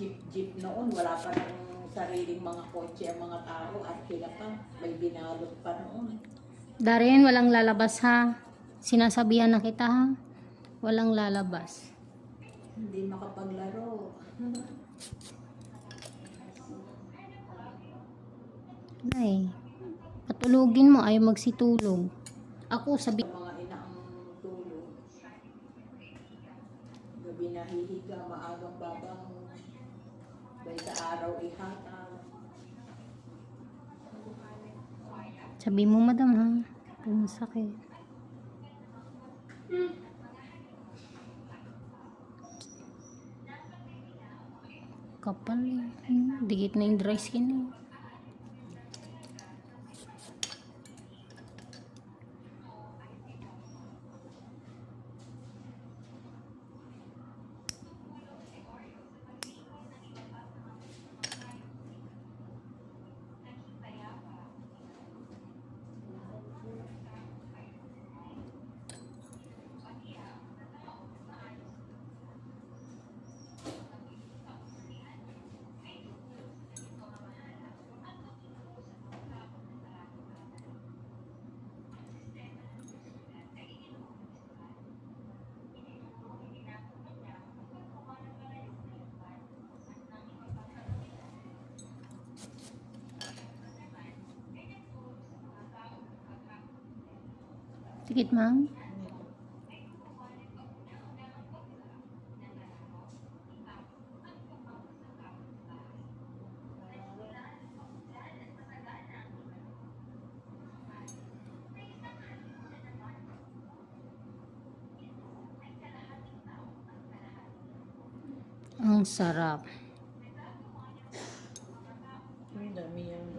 jeep-jeep noon. Wala pa ng sariling mga kotse ang mga tao at sila pa may binalot pa noon. Darren, walang lalabas ha. Sinasabihan na kita ha. Walang lalabas. Hindi makapaglaro. Ay, patulugin mo, ayaw magsitulog. Ako, sabi, mga ina ang tulog. Gabi nahihiga, maagang babangon. Dahil sa araw ihataw. sabi mo madam ha. Kung masakit. Kapal eh. Hmm, Dikit na yung dry skin eh. Dikit ma'am. Ang sarap. Ang dami yung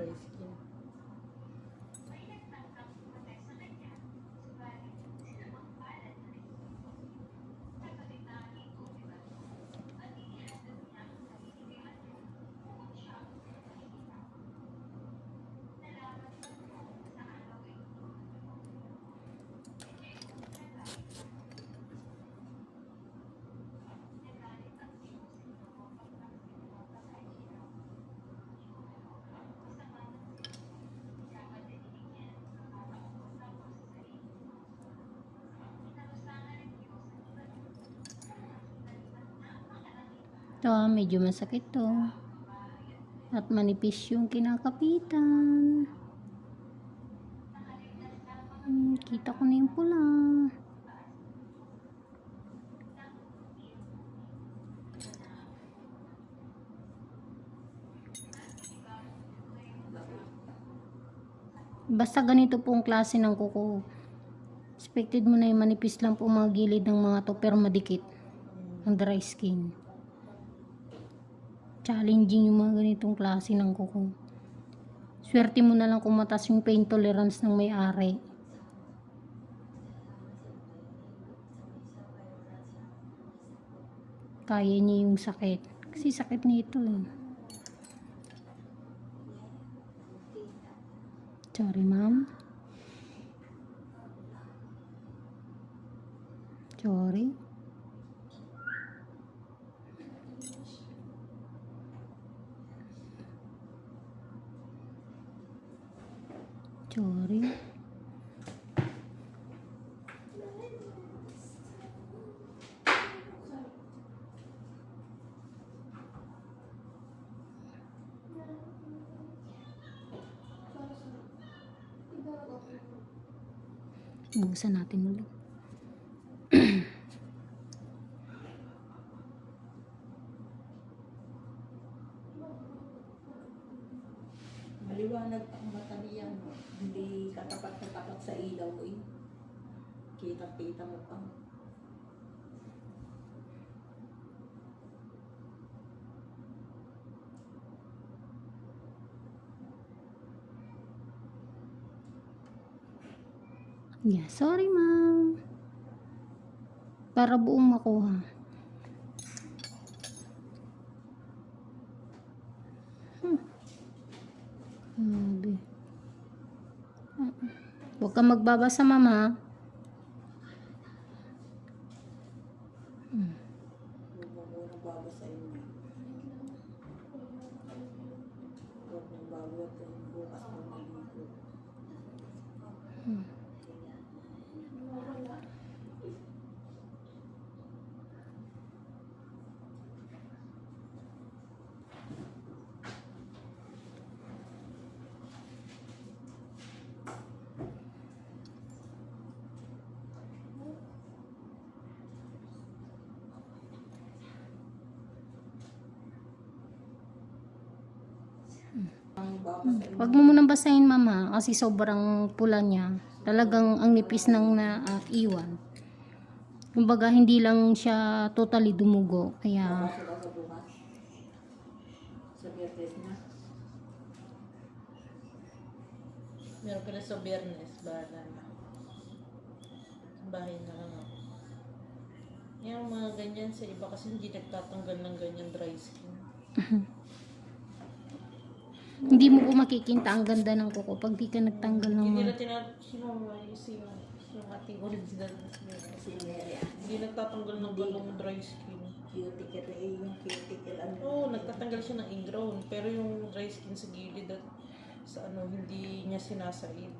Ito, ah, medyo masakit to. At manipis yung kinakapitan. Hmm, kita ko na yung pula. Basta ganito pong klase ng kuko. Expected mo na yung manipis lang po mga gilid ng mga to pero madikit. Ang dry skin challenging yung mga ganitong klase ng kuko. Swerte mo na lang kung matas yung pain tolerance ng may-ari. Kaya niya yung sakit. Kasi sakit nito eh. Sorry, ma'am. Sorry. Sorry. Bukasan natin ulit. Maliwanag ang mata niyan. Hindi katapat na tapat sa ilaw eh. Kita-kita mo pa. Yeah, sorry ma'am. Para buong makuha. Huwag kang magbabasa, mama. Hmm. Hmm. Hmm. Huwag mo munang basahin mama kasi sobrang pula niya. Talagang ang nipis ng na ah, iwan. Kumbaga hindi lang siya totally dumugo. Kaya. Meron ka na sa biyernes, bahala na. Bahay na lang ako. Yung mga ganyan sa iba kasi hindi nagtatanggal ng ganyan dry skin. Hindi mo po makikita ang ganda ng kuko pag di ka nagtanggal ng Hindi mga... na tinatanggal, si yung ating original Hindi nagtatanggal ng ganong dry skin. cuticle eh, yung cuticle. Oo, nagtatanggal siya ng ingrown. Pero yung dry skin sa gilid at sa ano, hindi niya sinasaid.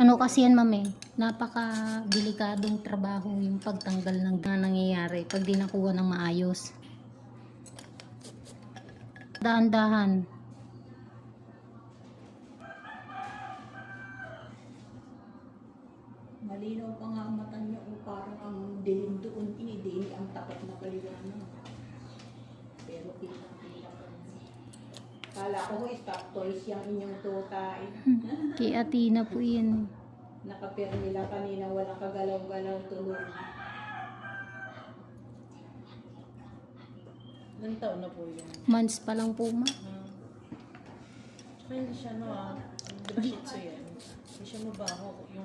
Ano kasi yan mame, napaka delikadong trabaho yung pagtanggal ng na nangyayari pag di nakuha ng maayos. Dahan-dahan. Malinaw pa nga ang mata niya o parang ang dilim doon, ini ang tapat na paliwanag. Pero kitang-kita pa. Kala ko ho, stop toys yung inyong tuta. eh. Kay Atina po yan. Nakapirmi lang kanina, walang kagalaw-galaw tulog. Ilang taon na po yun? Months pa lang po ma. Hmm. Tsaka hindi siya no ah. Di ba shih tzu yan? Hindi siya mabaho. Yung